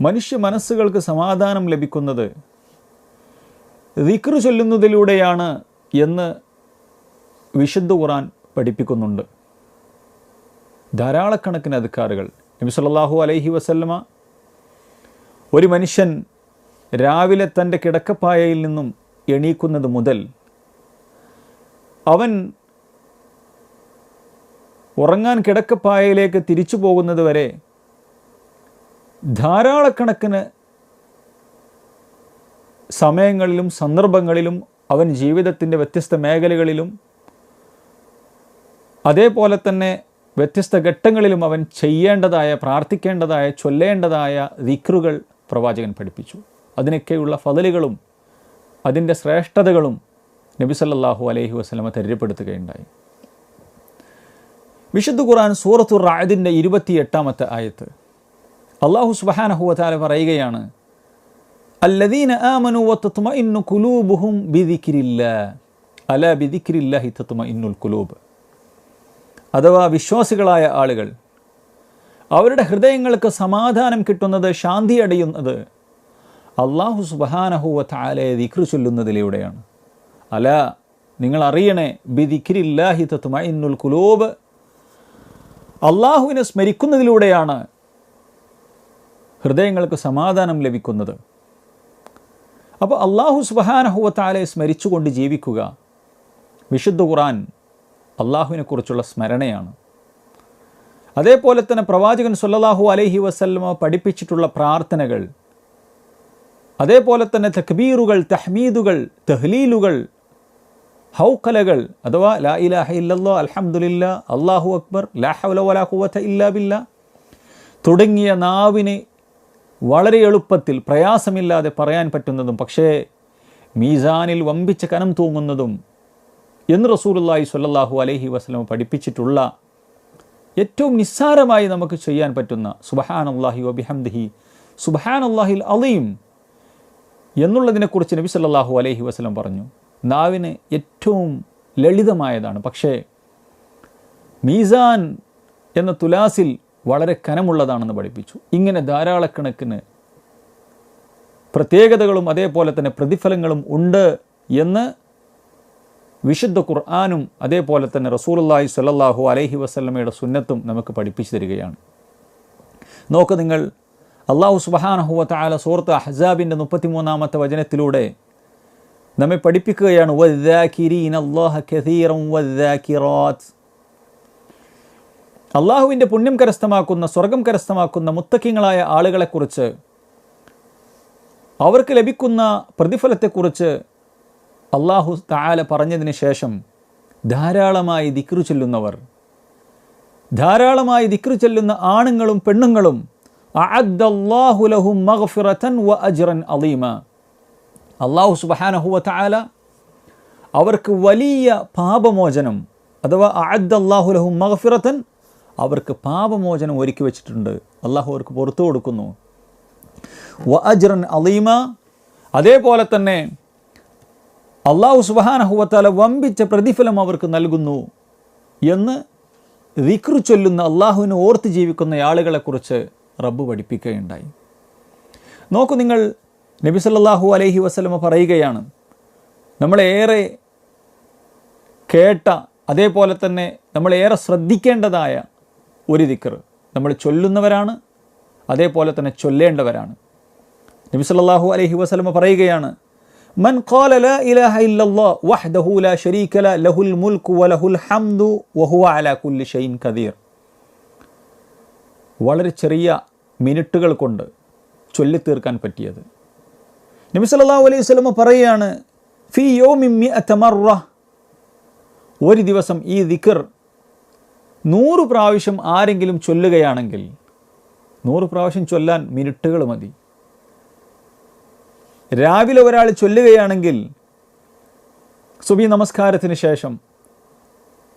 മനുഷ്യ മനസ്സുകൾക്ക് സമാധാനം ലഭിക്കുന്നത് ദിക്റ് ചൊല്ലുന്നതിലൂടെയാണ് എന്ന് വിശുദ്ധ ഖുറാൻ പഠിപ്പിക്കുന്നുണ്ട്. ധാരാളക്കണക്കിന് അധികാറുകൾ നബി സല്ലാഹു അലൈഹി വസല്ലമ ഒരു മനുഷ്യൻ രാവിലെ തന്റെ കിടക്കപ്പായയിൽ നിന്നും എണീക്കുന്നത് മുതൽ അവൻ ഉറങ്ങാൻ കിടക്കപ്പായയിലേക്ക് തിരിച്ചു പോകുന്നത് വരെ ധാരാളക്കണക്കിന് സമയങ്ങളിലും സന്ദർഭങ്ങളിലും അവൻ ജീവിതത്തിന്റെ വ്യത്യസ്ത മേഖലകളിലും അതേപോലെ തന്നെ വ്യത്യസ്ത ഘട്ടങ്ങളിലും അവൻ ചെയ്യേണ്ടതായ പ്രാർത്ഥിക്കേണ്ടതായ ചൊല്ലേണ്ടതായ ദിക്റുകൾ പ്രവാചകൻ പഠിപ്പിച്ചു. അതിനൊക്കെയുള്ള ഫതലുകളും അതിന്റെ ശ്രേഷ്ഠതകളും നബി സല്ലാഹു അലൈഹി വസ്ലമ തെരഞ്ഞെടുപ്പെടുത്തുകയുണ്ടായി വിശുദ്ധ ഖുർആൻ സൂറത്തു റായതിന്റെ ഇരുപത്തിയെട്ടാമത്തെ ആയത്ത്. അള്ളാഹു സുബാനഹുവാല പറയുകയാണ് അല്ലദീന ആമനു വത്തത്മഇന്നു കുലൂബുഹും ബിദിക്കിരില്ല അല ബിദിക്കിരില്ല ബിദിക്രില്ലാഹി ഇന്നുൽ കുലൂബ് അഥവാ വിശ്വാസികളായ ആളുകൾ അവരുടെ ഹൃദയങ്ങൾക്ക് സമാധാനം കിട്ടുന്നത് ശാന്തി അടയുന്നത് അള്ളാഹു സുബഹാനഹുവ താലയെ ദിക്റ് ചൊല്ലുന്നതിലൂടെയാണ്. അല നിങ്ങൾ അറിയണേ ബിദിക്രില്ലാഹി തത്മഇന്നുൽ കുലൂബ് അള്ളാഹുവിനെ സ്മരിക്കുന്നതിലൂടെയാണ് ഹൃദയങ്ങൾക്ക് സമാധാനം ലഭിക്കുന്നത്. അപ്പോൾ അള്ളാഹു സുബഹാനഹുവത്താലെ സ്മരിച്ചുകൊണ്ട് ജീവിക്കുക വിശുദ്ധ ഖുറാൻ അള്ളാഹുവിനെക്കുറിച്ചുള്ള സ്മരണയാണ്. അതേപോലെ തന്നെ പ്രവാചകൻ സല്ലല്ലാഹു അലഹി വസല്ലമ പഠിപ്പിച്ചിട്ടുള്ള പ്രാർത്ഥനകൾ അതേപോലെ തന്നെ തക്ബീറുകൾ തഹ്മീദുകൾ തഹ്ലീലുകൾ ഹൗക്കലകൾ അഥവാ ലാ ഇലാഹ ഇല്ലല്ലോ അലഹമുല്ല അള്ളാഹു അക്ബർ ലാ ഹൗല വലാ ഖുവത ഇല്ലാ ബില്ല തുടങ്ങിയ നാവിന് വളരെ എളുപ്പത്തിൽ പ്രയാസമില്ലാതെ പറയാൻ പറ്റുന്നതും പക്ഷേ മീസാനിൽ വമ്പിച്ച കനം തൂങ്ങുന്നതും എന്ന് റസൂലുള്ളാഹി സ്വല്ലല്ലാഹു അലൈഹി വസല്ലം പഠിപ്പിച്ചിട്ടുള്ള ഏറ്റവും നിസ്സാരമായി നമുക്ക് ചെയ്യാൻ പറ്റുന്ന സുബഹാൻ അള്ളാഹി വബിഹംദിഹി അള്ളാഹിൽ അലീം എന്നുള്ളതിനെക്കുറിച്ച് നബി സല്ലല്ലാഹു അലൈഹി വസല്ലം പറഞ്ഞു. നാവിന് ഏറ്റവും ലളിതമായതാണ്. പക്ഷേ മീസാൻ എന്ന തുലാസിൽ വളരെ കനമുള്ളതാണെന്ന് പഠിപ്പിച്ചു. ഇങ്ങനെ ധാരാളക്കണക്കിന് പ്രത്യേകതകളും അതേപോലെ തന്നെ പ്രതിഫലങ്ങളും ഉണ്ട് എന്ന് വിശുദ്ധ ഖുർആാനും അതേപോലെ തന്നെ റസൂലുള്ളാഹി സ്വല്ലല്ലാഹു അലൈഹി വസല്ലമയുടെ സുന്നത്തും നമുക്ക് പഠിപ്പിച്ചു തരികയാണ്. നോക്ക് നിങ്ങൾ അള്ളാഹു സുബഹാനഹുവ താല സൂറത്ത് അഹ്സാബിന്റെ മുപ്പത്തിമൂന്നാമത്തെ വചനത്തിലൂടെ നമ്മെ പഠിപ്പിക്കുകയാണ് അള്ളാഹുവിന്റെ പുണ്യം കരസ്ഥമാക്കുന്ന സ്വർഗം കരസ്ഥമാക്കുന്ന മുത്തക്കിങ്ങളായ ആളുകളെക്കുറിച്ച് അവർക്ക് ലഭിക്കുന്ന പ്രതിഫലത്തെക്കുറിച്ച് അള്ളാഹു താല പറഞ്ഞതിന് ശേഷം ധാരാളമായി ദിക്രു ചെല്ലുന്നവർ ധാരാളമായി ദിക്രു ചെല്ലുന്ന ആണുങ്ങളും പെണ്ണുങ്ങളും അള്ളാഹു സുബ്ഹാനഹു വ തആല അവർക്ക് വലിയ പാപമോചനം അഥവാ അഅദ്ദല്ലാഹു ലഹും മഗ്ഫിറതൻ അവർക്ക് പാപമോചനം ഒരുക്കി വെച്ചിട്ടുണ്ട്. അള്ളാഹു അവർക്ക് പുറത്തു കൊടുക്കുന്നു. വ അജ്റൻ അലീമ. അതേപോലെ തന്നെ അള്ളാഹു സുബാനഹുവത്താല വമ്പിച്ച പ്രതിഫലം അവർക്ക് നൽകുന്നു എന്ന് വിക്രു ചൊല്ലുന്ന അള്ളാഹുവിനെ ഓർത്ത് ജീവിക്കുന്ന ആളുകളെക്കുറിച്ച് റബ്ബ് പഠിപ്പിക്കുകയുണ്ടായി. നോക്കൂ നിങ്ങൾ നബി സല്ലാഹു അലൈഹി വസ്ലമ പറയുകയാണ് നമ്മളേറെ കേട്ട അതേപോലെ തന്നെ നമ്മളേറെ ശ്രദ്ധിക്കേണ്ടതായ ഒരു ദിക്കർ നമ്മൾ ചൊല്ലുന്നവരാണ് അതേപോലെ തന്നെ ചൊല്ലേണ്ടവരാണ്. നബി സല്ലല്ലാഹു അലൈഹി വസ്ലമ പറയുകയാണ് മൻ ഖാല ലാ ഇലാഹ ഇല്ലല്ലാഹ് ലാ ശരീക ലഹുൽ ഹംദു വഹുവ അലാ കുല്ലി കദീർ വളരെ ചെറിയ മിനിറ്റുകൾ കൊണ്ട് ചൊല്ലിത്തീർക്കാൻ പറ്റിയത്. നബി സല്ലല്ലാഹു അലൈഹി വസല്ലമ പറയുകയാണ് ഫി യോ മിമ്മി മർറ ഒരു ദിവസം ഈ ദിക്കർ നൂറ് പ്രാവശ്യം ആരെങ്കിലും ചൊല്ലുകയാണെങ്കിൽ നൂറ് പ്രാവശ്യം ചൊല്ലാൻ മിനിറ്റുകൾ മതി. രാവിലെ ഒരാൾ ചൊല്ലുകയാണെങ്കിൽ സുബി നമസ്കാരത്തിന് ശേഷം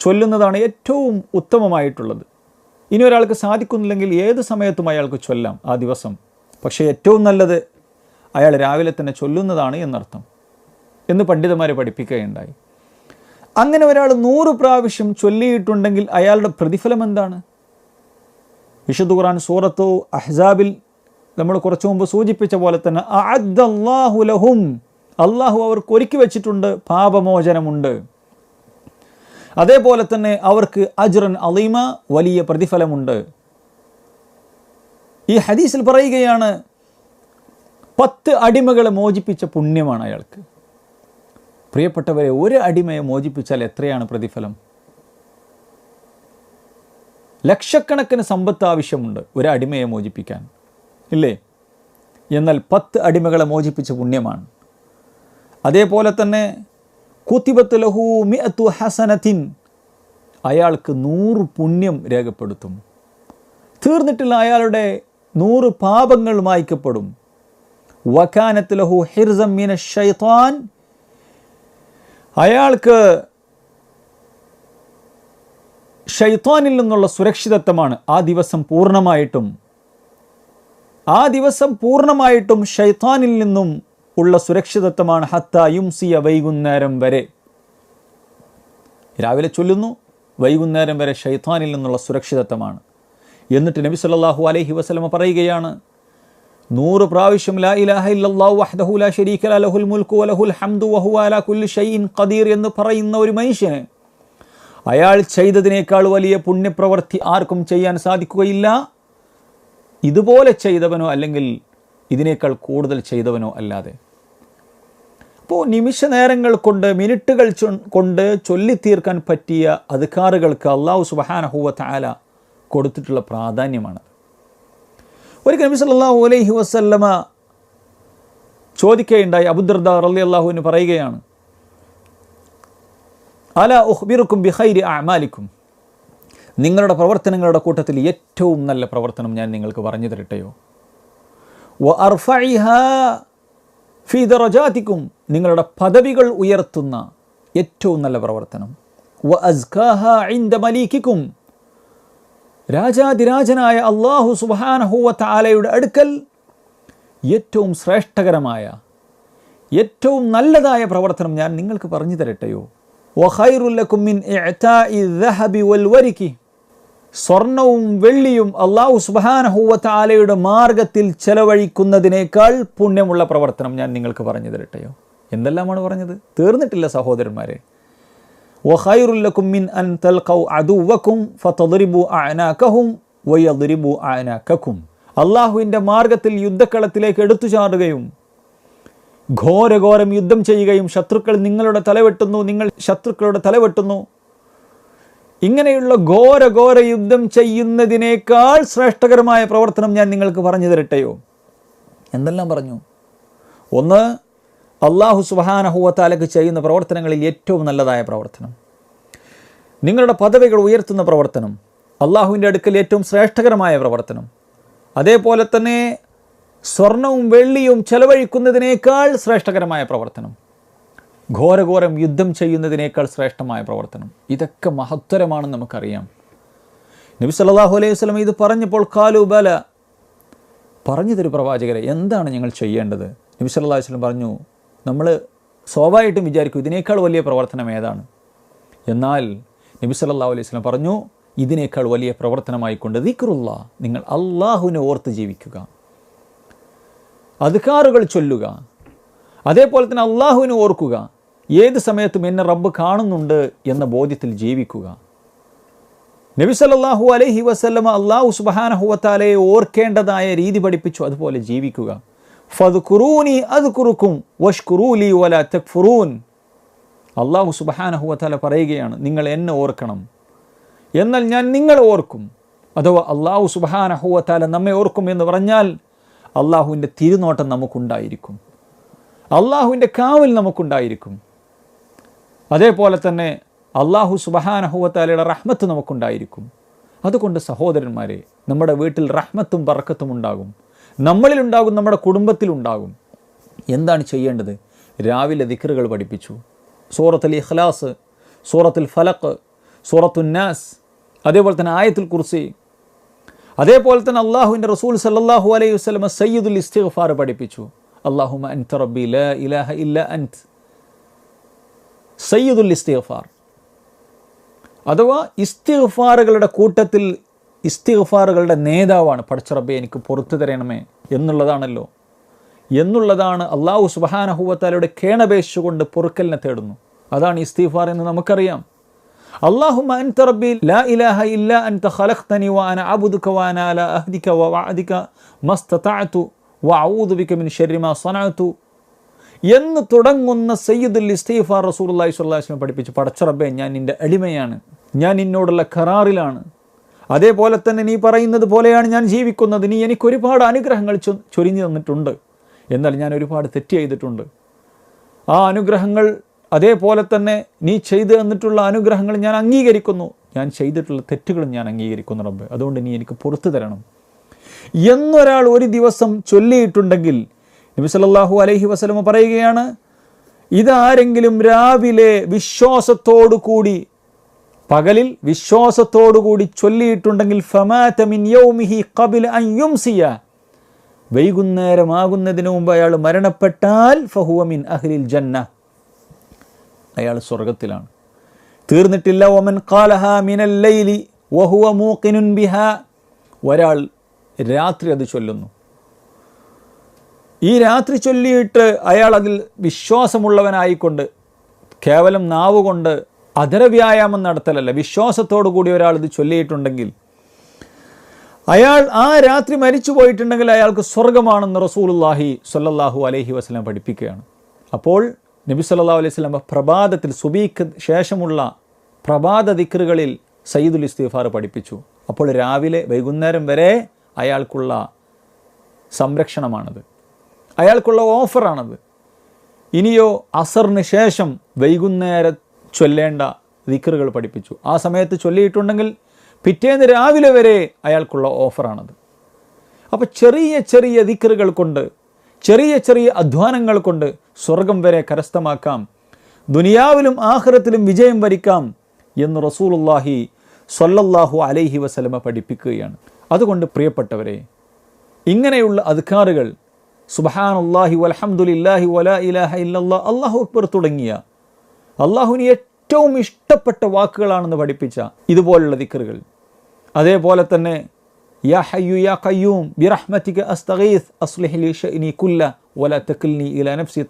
ചൊല്ലുന്നതാണ് ഏറ്റവും ഉത്തമമായിട്ടുള്ളത്. ഇനി ഒരാൾക്ക് സാധിക്കുന്നില്ലെങ്കിൽ ഏത് സമയത്തും അയാൾക്ക് ചൊല്ലാം ആ ദിവസം. പക്ഷേ ഏറ്റവും നല്ലത് അയാൾ രാവിലെ തന്നെ ചൊല്ലുന്നതാണ് എന്നർത്ഥം. എന്ന് പണ്ഡിതന്മാരെ പഠിപ്പിക്കുകയുണ്ടായി. അങ്ങനെ ഒരാൾ നൂറ് പ്രാവശ്യം ചൊല്ലിയിട്ടുണ്ടെങ്കിൽ അയാളുടെ പ്രതിഫലം എന്താണ്? വിശുദ്ധ ഖുറാൻ സൂറത്തോ അഹ്സാബിൽ നമ്മൾ കുറച്ചു മുമ്പ് സൂചിപ്പിച്ച പോലെ തന്നെ അഅദ്ദല്ലാഹു ലഹും. അള്ളാഹു അവർക്ക് ഒരുക്കി വെച്ചിട്ടുണ്ട് പാപമോചനമുണ്ട്. അതേപോലെ തന്നെ അവർക്ക് അജ്റൻ അലീമ വലിയ പ്രതിഫലമുണ്ട്. ഈ ഹദീസിൽ പറയുകയാണ് പത്ത് അടിമകളെ മോചിപ്പിച്ച പുണ്യമാണ് അയാൾക്ക്. പ്രിയപ്പെട്ടവരെ ഒരു അടിമയെ മോചിപ്പിച്ചാൽ എത്രയാണ് പ്രതിഫലം? ലക്ഷക്കണക്കിന് സമ്പത്ത് ആവശ്യമുണ്ട് ഒരു അടിമയെ മോചിപ്പിക്കാൻ. ഇല്ലേ? എന്നാൽ പത്ത് അടിമകളെ മോചിപ്പിച്ച പുണ്യമാണ്. അതേപോലെ തന്നെ കുത്തിബത്ത് ലഹു മിഅത്തു ഹസനത്തിൻ അയാൾക്ക് നൂറ് പുണ്യം രേഖപ്പെടുത്തും. തീർന്നിട്ടില്ല അയാളുടെ നൂറ് പാപങ്ങൾ മായ്ക്കപ്പെടും. വക്കാനത്ത് ലഹു ഹിർസം മീന ഷൈത്താൻ അയാൾക്ക് ഷൈത്താനിൽ നിന്നുള്ള സുരക്ഷിതത്വമാണ് ആ ദിവസം പൂർണമായിട്ടും. ആ ദിവസം പൂർണമായിട്ടും ഷൈത്താനിൽ നിന്നും ഉള്ള സുരക്ഷിതത്വമാണ് ഹത്ത യുംസിയ വൈകുന്നേരം വരെ. രാവിലെ ചൊല്ലുന്നു വൈകുന്നേരം വരെ ഷൈത്താനിൽ നിന്നുള്ള സുരക്ഷിതത്വമാണ്. എന്നിട്ട് നബി സല്ലാഹു അലൈഹി വസ്ലമ പറയുകയാണ് നൂറ് പ്രാവശ്യം ലാ ഇലാഹ ഇല്ലല്ലാഹു വഹ്ദഹു ലാ ശരീക ലഹുൽ മുൽക്കു വലഹുൽ ഹംദു വഹുവ അലാ കുല്ലി ഷൈഇൻ ഖദീർ എന്ന് പറയുന്ന ഒരു മനുഷ്യന് അയാൾ ചെയ്തതിനേക്കാൾ വലിയ പുണ്യപ്രവൃത്തി ആർക്കും ചെയ്യാൻ സാധിക്കുകയില്ല. ഇതുപോലെ ചെയ്തവനോ അല്ലെങ്കിൽ ഇതിനേക്കാൾ കൂടുതൽ ചെയ്തവനോ അല്ലാതെ. അപ്പോൾ നിമിഷ നേരങ്ങൾ കൊണ്ട് മിനിറ്റുകൾ കൊണ്ട് ചൊല്ലിത്തീർക്കാൻ പറ്റിയ അധികാറുകൾക്ക് അള്ളാഹു സുബഹാനഹുവ താല കൊടുത്തിട്ടുള്ള പ്രാധാന്യമാണ് ഒരിക്കൽ നബി സല്ലല്ലാഹു അലൈഹി വസല്ലമ ചോദിക്കുകയുണ്ടായി അബുദർദ റലി അള്ളാഹുവിന് പറയുകയാണ് അല ഉഹ്ബിറുക്കും ബിഹൈരി അമാലിക്കും നിങ്ങളുടെ പ്രവർത്തനങ്ങളുടെ കൂട്ടത്തിൽ ഏറ്റവും നല്ല പ്രവർത്തനം ഞാൻ നിങ്ങൾക്ക് പറഞ്ഞു തരട്ടെയോ? വ നിങ്ങളുടെ പദവികൾ ഉയർത്തുന്ന ഏറ്റവും നല്ല പ്രവർത്തനം. വ അസ്കാഹ ഇന്ദ മലീക്കിക്കും. രാജാതിരാജനായ അള്ളാഹു സുബാനഹുവത്ത ആലയുടെ അടുക്കൽ ഏറ്റവും ശ്രേഷ്ഠകരമായ ഏറ്റവും നല്ലതായ പ്രവർത്തനം ഞാൻ നിങ്ങൾക്ക് പറഞ്ഞു തരട്ടെയോ? സ്വർണവും വെള്ളിയും അള്ളാഹു സുബാനഹുവത്ത ആലയുടെ മാർഗത്തിൽ ചെലവഴിക്കുന്നതിനേക്കാൾ പുണ്യമുള്ള പ്രവർത്തനം ഞാൻ നിങ്ങൾക്ക് പറഞ്ഞു തരട്ടെയോ? എന്തെല്ലാമാണ് പറഞ്ഞത്? തീർന്നിട്ടില്ല സഹോദരന്മാരെ. വഖൈറുല്ലക്കും മിൻ അൻ തൽഖൗ عدوكم فتضربوا അഅനാകഹും ويضربوا അഅനാകക്കും അള്ളാഹുവിന്റെ മാർഗത്തിൽ യുദ്ധക്കളത്തിലേക്ക് എടുത്തു ചാടുകയും ഘോരഘോരം യുദ്ധം ചെയ്യുകയും ശത്രുക്കൾ നിങ്ങളുടെ തലവെട്ടുന്നു നിങ്ങൾ ശത്രുക്കളുടെ തലവെട്ടുന്നു. ഇങ്ങനെയുള്ള ഘോരഘോര യുദ്ധം ചെയ്യുന്നതിനേക്കാൾ ശ്രേഷ്ഠകരമായ പ്രവർത്തനം ഞാൻ നിങ്ങൾക്ക് പറഞ്ഞു തരട്ടെയോ? എന്തെല്ലാം പറഞ്ഞു? ഒന്ന് അള്ളാഹു സുബാനഹുവത്താലക്ക് ചെയ്യുന്ന പ്രവർത്തനങ്ങളിൽ ഏറ്റവും നല്ലതായ പ്രവർത്തനം. നിങ്ങളുടെ പദവികൾ ഉയർത്തുന്ന പ്രവർത്തനം. അള്ളാഹുവിന്റെ അടുക്കൽ ഏറ്റവും ശ്രേഷ്ഠകരമായ പ്രവർത്തനം. അതേപോലെ തന്നെ സ്വർണവും വെള്ളിയും ചെലവഴിക്കുന്നതിനേക്കാൾ ശ്രേഷ്ഠകരമായ പ്രവർത്തനം. ഘോരഘോരം യുദ്ധം ചെയ്യുന്നതിനേക്കാൾ ശ്രേഷ്ഠമായ പ്രവർത്തനം. ഇതൊക്കെ മഹത്തരമാണെന്ന് നമുക്കറിയാം. നബി സല്ലാഹു അലൈഹി വസ്ലം ഇത് പറഞ്ഞപ്പോൾ കാലു ബല. പറഞ്ഞു തരൂ പ്രവാചകരെ എന്താണ് ഞങ്ങൾ ചെയ്യേണ്ടത്? നബി സല്ലല്ലാഹു വസ്ലം പറഞ്ഞു നമ്മൾ സ്വാഭാവികമായിട്ടും വിചാരിക്കും ഇതിനേക്കാൾ വലിയ പ്രവർത്തനം ഏതാണ്. എന്നാൽ നബി സല്ലാ അലൈഹി സ്വലം പറഞ്ഞു ഇതിനേക്കാൾ വലിയ പ്രവർത്തനമായിക്കൊണ്ട് ദിക്റുള്ള നിങ്ങൾ അള്ളാഹുവിനെ ഓർത്ത് ജീവിക്കുക. അധികാറുകൾ ചൊല്ലുക. അതേപോലെ തന്നെ അള്ളാഹുവിനെ ഓർക്കുക. ഏത് സമയത്തും എന്നെ റബ്ബ് കാണുന്നുണ്ട് എന്ന ബോധ്യത്തിൽ ജീവിക്കുക. നബി സല്ലാഹു അലൈഹി വസല്ലമ അള്ളാഹു സുബാനഹുവത്താലയെ ഓർക്കേണ്ടതായ രീതി പഠിപ്പിച്ചു അതുപോലെ ജീവിക്കുക. ഫദ്കുറൂനി അദ്കുറുക്കും വഷ്കുറൂലി വല തക്ഫുറൂൻ. അള്ളാഹു സുബഹാനഹുവല പറയുകയാണ് നിങ്ങൾ എന്നെ ഓർക്കണം. എന്നാൽ ഞാൻ നിങ്ങളെ ഓർക്കും. അഥവാ അള്ളാഹു സുബഹാനഹുവല നമ്മെ ഓർക്കും എന്ന് പറഞ്ഞാൽ അള്ളാഹുവിന്റെ തിരുനോട്ടം നമുക്കുണ്ടായിരിക്കും. അള്ളാഹുവിന്റെ കാവൽ നമുക്കുണ്ടായിരിക്കും. അതേപോലെ തന്നെ അള്ളാഹു സുബഹാനഹുവത്താലയുടെ റഹ്മത്ത് നമുക്കുണ്ടായിരിക്കും. അതുകൊണ്ട് സഹോദരന്മാരെ നമ്മുടെ വീട്ടിൽ റഹ്മത്തും ബർക്കത്തും ഉണ്ടാകും. നമ്മളിലുണ്ടാകും നമ്മുടെ കുടുംബത്തിലുണ്ടാകും. എന്താണ് ചെയ്യേണ്ടത്? രാവിലെ ദിക്റുകൾ പഠിപ്പിച്ചു. സൂറത്തുൽ ഇഖ്ലാസ് സൂറത്തുൽ ഫലഖ് സൂറത്തുൽ നാസ് അതേപോലെ തന്നെ ആയത്തുൽ കുർസി. അതേപോലെ തന്നെ അള്ളാഹുവിന്റെ റസൂൽ സല്ലല്ലാഹു അലൈഹി വസ്ലമ സയ്യിദുൽ ഇസ്തിഗ്ഫാർ പഠിപ്പിച്ചു. അള്ളാഹുമ അൻത റബ്ബി ലാ ഇലാഹ ഇല്ല അൻത്. സയ്യിദുൽ ഇസ്തിഗ്ഫാർ. അഥവാ ഇസ്തിഗ്ഫാറുകളുടെ കൂട്ടത്തിൽ ഇസ്തിഗ്ഫാറുകളുടെ നേതാവാണ് പടച്ചറബെ എനിക്ക് പുറത്തു തരണമേ എന്നുള്ളതാണല്ലോ. എന്നുള്ളതാണ് അള്ളാഹു സുബഹാനഹുവത്താലയുടെ കേണപേക്ഷിച്ചുകൊണ്ട് പൊറുക്കലിനെ തേടുന്നു. അതാണ് ഇസ്തിഫാർ എന്ന് നമുക്കറിയാം. അള്ളാഹു എന്ന് തുടങ്ങുന്ന സയ്യിദുൽ ഇസ്തീഫാർ റസൂൽ വസല്ലം പഠിപ്പിച്ചു പടച്ച റബ്ബേ ഞാൻ നിന്റെ അടിമയാണ്. ഞാൻ നിന്നോടുള്ള കരാറിലാണ്. അതേപോലെ തന്നെ നീ പറയുന്നത് പോലെയാണ് ഞാൻ ജീവിക്കുന്നത്. നീ എനിക്ക് ഒരുപാട് അനുഗ്രഹങ്ങൾ ചൊരിഞ്ഞു തന്നിട്ടുണ്ട്. എന്നാൽ ഞാൻ ഒരുപാട് തെറ്റ് ചെയ്തിട്ടുണ്ട്. ആ അനുഗ്രഹങ്ങൾ അതേപോലെ തന്നെ നീ ചെയ്തു തന്നിട്ടുള്ള അനുഗ്രഹങ്ങൾ ഞാൻ അംഗീകരിക്കുന്നു. ഞാൻ ചെയ്തിട്ടുള്ള തെറ്റുകളും ഞാൻ അംഗീകരിക്കുന്നു റബ്ബ്. അതുകൊണ്ട് നീ എനിക്ക് പുറത്തു തരണം. എന്നൊരാൾ ഒരു ദിവസം ചൊല്ലിയിട്ടുണ്ടെങ്കിൽ നബി സല്ലല്ലാഹു അലൈഹി വസല്ലമ പറയുകയാണ് ഇതാരെങ്കിലും രാവിലെ വിശ്വാസത്തോടു കൂടി പകലിൽ വിശ്വാസത്തോടു കൂടി ചൊല്ലിയിട്ടുണ്ടെങ്കിൽ വൈകുന്നേരമാകുന്നതിന് മുമ്പ് അയാൾ മരണപ്പെട്ടാൽ ഫഹുവ മിൻ അഹ്ലിൽ ജന്ന. അയാൾ സ്വർഗത്തിലാണ് തീർന്നിട്ടില്ല ഒമൻ കാലഹ മിനൽ ലൈലി വഹുവ മൂക്കിനുൻ ബിഹ. ഒരാൾ രാത്രി അത് ചൊല്ലുന്നു. ഈ രാത്രി ചൊല്ലിയിട്ട് അയാൾ അതിൽ വിശ്വാസമുള്ളവനായിക്കൊണ്ട് കേവലം നാവ് കൊണ്ട് അധരവ്യായാമം നടത്തലല്ല. വിശ്വാസത്തോടു കൂടി ഒരാൾ ഇത് ചൊല്ലിയിട്ടുണ്ടെങ്കിൽ അയാൾ ആ രാത്രി മരിച്ചു പോയിട്ടുണ്ടെങ്കിൽ അയാൾക്ക് സ്വർഗമാണെന്ന് റസൂലുല്ലാഹി സ്വല്ലല്ലാഹു അലഹി വസല്ലം പഠിപ്പിക്കുകയാണ്. അപ്പോൾ നബി സല്ലാ അലൈഹി വസല്ലം പ്രഭാതത്തിൽ സുബീക്ക് ശേഷമുള്ള പ്രഭാത ദിക്റുകളിൽ സയ്യിദുൽ ഇസ്തിഫാർ പഠിപ്പിച്ചു. അപ്പോൾ രാവിലെ വൈകുന്നേരം വരെ അയാൾക്കുള്ള സംരക്ഷണമാണത്. അയാൾക്കുള്ള ഓഫറാണത്. ഇനിയോ അസറിന് ശേഷം വൈകുന്നേരം ചൊല്ലേണ്ട ദിക്കറുകൾ പഠിപ്പിച്ചു. ആ സമയത്ത് ചൊല്ലിയിട്ടുണ്ടെങ്കിൽ പിറ്റേന്ന് രാവിലെ വരെ അയാൾക്കുള്ള ഓഫറാണത്. അപ്പോൾ ചെറിയ ചെറിയ ദിക്കറുകൾ കൊണ്ട് ചെറിയ ചെറിയ അധ്വാനങ്ങൾ കൊണ്ട് സ്വർഗം വരെ കരസ്ഥമാക്കാം. ദുനിയാവിലും ആഹ്റത്തിലും വിജയം വരിക്കാം എന്ന് റസൂലുല്ലാഹി സൊല്ലല്ലാഹു അലൈഹി വസലമ പഠിപ്പിക്കുകയാണ്. അതുകൊണ്ട് പ്രിയപ്പെട്ടവരെ ഇങ്ങനെയുള്ള അധികാറുകൾ സുബഹാനല്ലാഹി വലഹമുല്ലാഹി വല ഇലാഹ ഇല്ലല്ലാ അള്ളാഹു അക്ബർ തുടങ്ങിയ അള്ളാഹുവിന് ഏറ്റവും ഇഷ്ടപ്പെട്ട വാക്കുകളാണെന്ന് പഠിപ്പിച്ച ഇതുപോലുള്ള ദിക്കറുകൾ അതേപോലെ തന്നെ യാ ഹയ്യു യാ കുല്ല നഫ്സി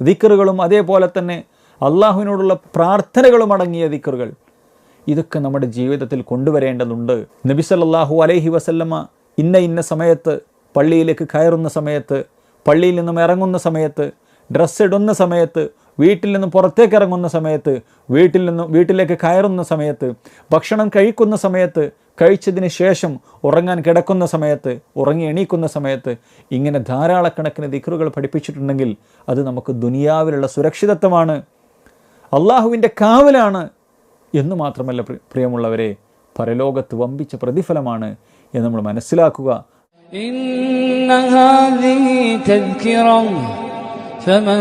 ദിക്കറുകളും അതേപോലെ തന്നെ അള്ളാഹുവിനോടുള്ള പ്രാർത്ഥനകളും അടങ്ങിയ ദിക്കറുകൾ ഇതൊക്കെ നമ്മുടെ ജീവിതത്തിൽ കൊണ്ടുവരേണ്ടതുണ്ട്. നബിസല്ലാഹു അലൈഹി വസല്ലമ ഇന്ന ഇന്ന സമയത്ത് പള്ളിയിലേക്ക് കയറുന്ന സമയത്ത് പള്ളിയിൽ നിന്നും ഇറങ്ങുന്ന സമയത്ത് ഡ്രസ്സ് ഇടുന്ന സമയത്ത് വീട്ടിൽ നിന്നും പുറത്തേക്ക് ഇറങ്ങുന്ന സമയത്ത് വീട്ടിൽ നിന്നും വീട്ടിലേക്ക് കയറുന്ന സമയത്ത് ഭക്ഷണം കഴിക്കുന്ന സമയത്ത് കഴിച്ചതിന് ശേഷം ഉറങ്ങാൻ കിടക്കുന്ന സമയത്ത് ഉറങ്ങി എണീക്കുന്ന സമയത്ത് ഇങ്ങനെ ധാരാളക്കണക്കിന് ദിക്റുകൾ പഠിപ്പിച്ചിട്ടുണ്ടെങ്കിൽ അത് നമുക്ക് ദുനിയാവിലുള്ള സുരക്ഷിതത്വമാണ് അള്ളാഹുവിൻ്റെ കാവലാണ് എന്ന് മാത്രമല്ല പ്രി- പ്രിയമുള്ളവരെ പരലോകത്ത് വമ്പിച്ച പ്രതിഫലമാണ് എന്ന് നമ്മൾ മനസ്സിലാക്കുക إن هذه تذكرة فمن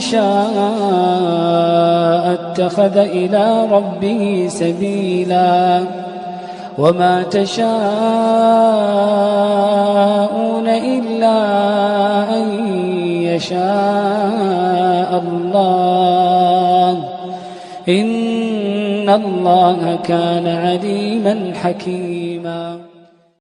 شاء اتخذ إلى ربه سبيلا وما تشاءون إلا أن يشاء الله. إن الله كان عليما حكيما.